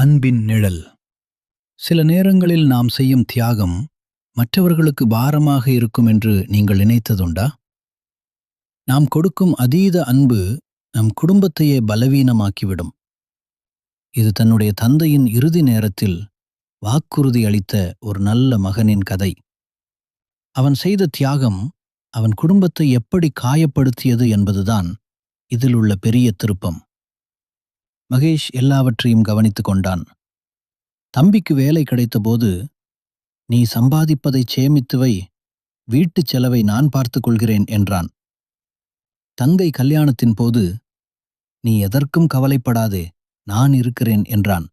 அன்பின் நிழல். சில நேரங்களில் நாம் செய்யும் தியாகம் மற்றவர்களுக்கு பாரமாக இருக்கும் என்று நீங்கள் நினைத்ததுண்டா? நாம் கொடுக்கும் அதீத அன்பு நம் குடும்பத்தையே பலவீனமாக்கிவிடும். இது தன்னுடைய தந்தையின் இறுதி நேரத்தில் வாக்குறுதி அளித்த ஒரு நல்ல மகனின் கதை. அவன் செய்த தியாகம் அவன் குடும்பத்தை எப்படி காயப்படுத்தியது என்பதுதான் இதில் உள்ள பெரிய திருப்பம். மகேஷ் எல்லாவற்றையும் கவனித்துக் கொண்டான். தம்பிக்கு வேலை கிடைத்தபோது நீ சம்பாதிப்பதைச் சேமித்து வை வீட்டுச் செலவை நான் பார்த்துக் கொள்கிறேன் என்றான். தங்கை கல்யாணத்தின் போது நீ எதற்கும் கவலைப்படாதே நான் இருக்கிறேன் என்றான்.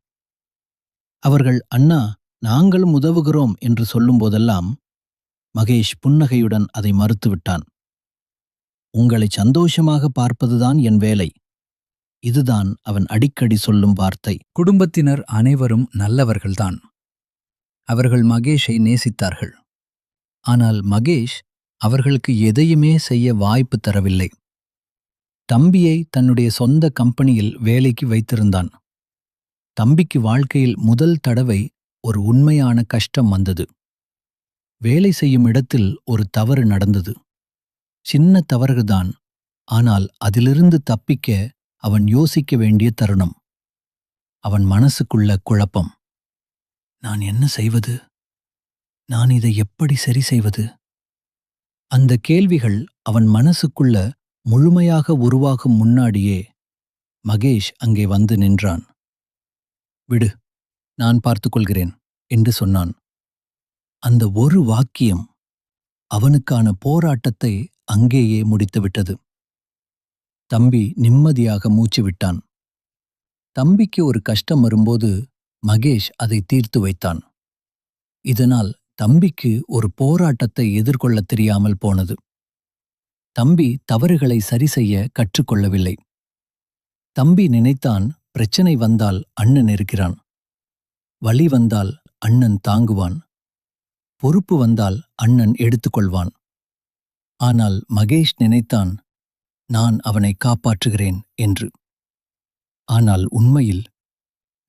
அவர்கள் அண்ணா நாங்களும் உதவுகிறோம் என்று சொல்லும்போதெல்லாம் மகேஷ் புன்னகையுடன் அதை மறுத்துவிட்டான். உங்களை சந்தோஷமாக பார்ப்பதுதான் என் வேலை இதுதான் அவன் அடிக்கடி சொல்லும் வார்த்தை. குடும்பத்தினர் அனைவரும் நல்லவர்கள்தான். அவர்கள் மகேஷை நேசித்தார்கள். ஆனால் மகேஷ் அவர்களுக்கு எதையுமே செய்ய வாய்ப்பு தரவில்லை. தம்பியை தன்னுடைய சொந்த கம்பெனியில் வேலைக்கு வைத்திருந்தான். தம்பிக்கு வாழ்க்கையில் முதல் தடவை ஒரு உண்மையான கஷ்டம் வந்தது. வேலை செய்யும் இடத்தில் ஒரு தவறு நடந்தது. சின்ன தவறுதான் ஆனால் அதிலிருந்து தப்பிக்க அவன் யோசிக்க வேண்டிய தருணம். அவன் மனசுக்குள்ள குழப்பம். நான் என்ன செய்வது? நான் இதை எப்படி சரி செய்வது? அந்த கேள்விகள் அவன் மனசுக்குள்ள முழுமையாக உருவாகும் முன்னாடியே மகேஷ் அங்கே வந்து நின்றான். விடு நான் பார்த்துக்கொள்கிறேன் என்று சொன்னான். அந்த ஒரு வாக்கியம் அவனுக்கான போராட்டத்தை அங்கேயே முடித்துவிட்டது. தம்பி நிம்மதியாக மூச்சு விட்டான். தம்பிக்கு ஒரு கஷ்டம் வரும்போது மகேஷ் அதை தீர்த்து வைத்தான். இதனால் தம்பிக்கு ஒரு போராட்டத்தை எதிர்கொள்ளத் தெரியாமல் போனது. தம்பி தவறுகளை சரி செய்ய கற்றுக்கொள்ளவில்லை. தம்பி நினைத்தான் பிரச்சனை வந்தால் அண்ணன் இருக்கிறான். வழி வந்தால் அண்ணன் தாங்குவான். பொறுப்பு வந்தால் அண்ணன் எடுத்துக்கொள்வான். ஆனால் மகேஷ் நினைத்தான் நான் அவனை காப்பாற்றுகிறேன் என்று. ஆனால் உண்மையில்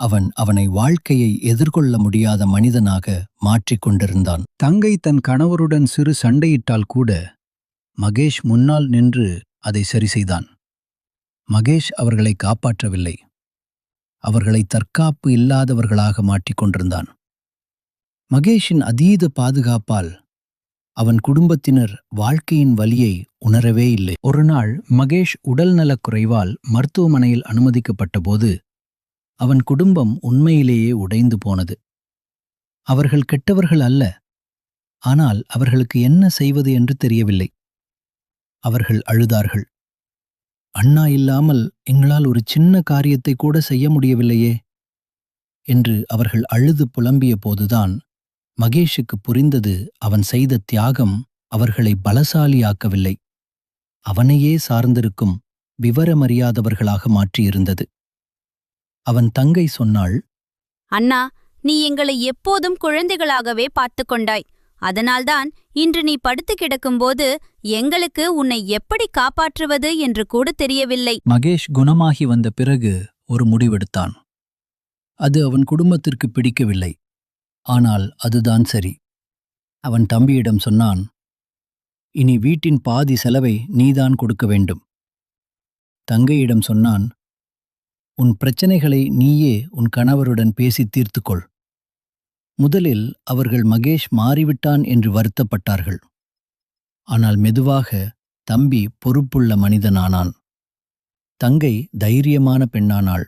அவன் அவனை வாழ்க்கையை எதிர்கொள்ள முடியாத மனிதனாக மாற்றிக் கொண்டிருந்தான். தங்கை தன் கணவருடன் சிறு சண்டையிட்டால் கூட மகேஷ் முன்னால் நின்று அதை சரி செய்தான். மகேஷ் அவர்களை காப்பாற்றவில்லை. அவர்களை தற்காப்பு இல்லாதவர்களாக மாற்றிக்கொண்டிருந்தான் மகேஷின் அதீத பாதுகாப்பால் அவன் குடும்பத்தினர் வாழ்க்கையின் வலியை உணரவே இல்லை. ஒரு நாள் மகேஷ் உடல்நலக் குறைவால் மருத்துவமனையில் அனுமதிக்கப்பட்டபோது அவன் குடும்பம் உண்மையிலேயே உடைந்து போனது. அவர்கள் கெட்டவர்கள் அல்ல ஆனால் அவர்களுக்கு என்ன செய்வது என்று தெரியவில்லை. அவர்கள் அழுதார்கள். அண்ணா இல்லாமல் எங்களால் ஒரு சின்ன காரியத்தை கூட செய்ய முடியவில்லையே என்று அவர்கள் அழுது புலம்பிய போதுதான் மகேஷுக்கு புரிந்தது அவன் செய்த தியாகம் அவர்களை பலசாலியாக்கவில்லை. அவனையே சார்ந்திருக்கும் விவரமறியாதவர்களாக மாற்றியிருந்தது. அவன் தங்கை சொன்னாள் அண்ணா நீ எங்களை எப்போதும் குழந்தைகளாகவே பார்த்து கொண்டாய். அதனால்தான் இன்று நீ படுத்து கிடக்கும்போது எங்களுக்கு உன்னை எப்படி காப்பாற்றுவது என்று கூட தெரியவில்லை. மகேஷ் குணமாகி வந்த பிறகு ஒரு முடிவெடுத்தான். அது அவன் குடும்பத்திற்கு பிடிக்கவில்லை. ஆனால் அதுதான் சரி. அவன் தம்பியிடம் சொன்னான் இனி வீட்டின் பாதி செலவை நீதான் கொடுக்க வேண்டும். தங்கையிடம் சொன்னான் உன் பிரச்சனைகளை நீயே உன் கணவருடன் பேசி தீர்த்துக்கொள். முதலில் அவர்கள் மகேஷ் மாறிவிட்டான் என்று வருத்தப்பட்டார்கள். ஆனால் மெதுவாக தம்பி பொறுப்புள்ள மனிதனானான். தங்கை தைரியமான பெண்ணானாள்.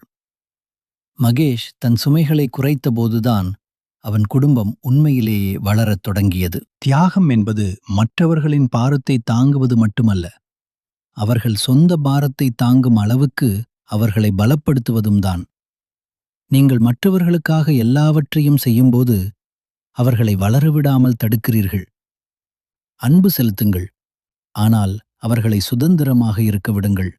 மகேஷ் தன் சுமைகளை குறைத்தபோதுதான் அவன் குடும்பம் உண்மையிலேயே வளரத் தொடங்கியது. தியாகம் என்பது மற்றவர்களின் பாரத்தை தாங்குவது மட்டுமல்ல அவர்கள் சொந்த பாரத்தை தாங்கும் அளவுக்கு அவர்களை பலப்படுத்துவதும் தான். நீங்கள் மற்றவர்களுக்காக எல்லாவற்றையும் செய்யும்போது அவர்களை வளரவிடாமல் தடுக்கிறீர்கள். அன்பு செலுத்துங்கள் ஆனால் அவர்களை சுதந்திரமாக இருக்க விடுங்கள்.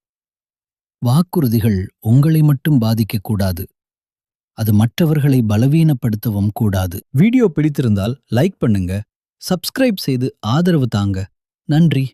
வாக்குறுதிகள் உங்களை மட்டும் பாதிக்கக்கூடாது. அது மற்றவர்களை பலவீனப்படுத்தவும் கூடாது. வீடியோ பிடித்திருந்தால் லைக் பண்ணுங்க சப்ஸ்கிரைப் செய்து ஆதரவு தாங்க. நன்றி.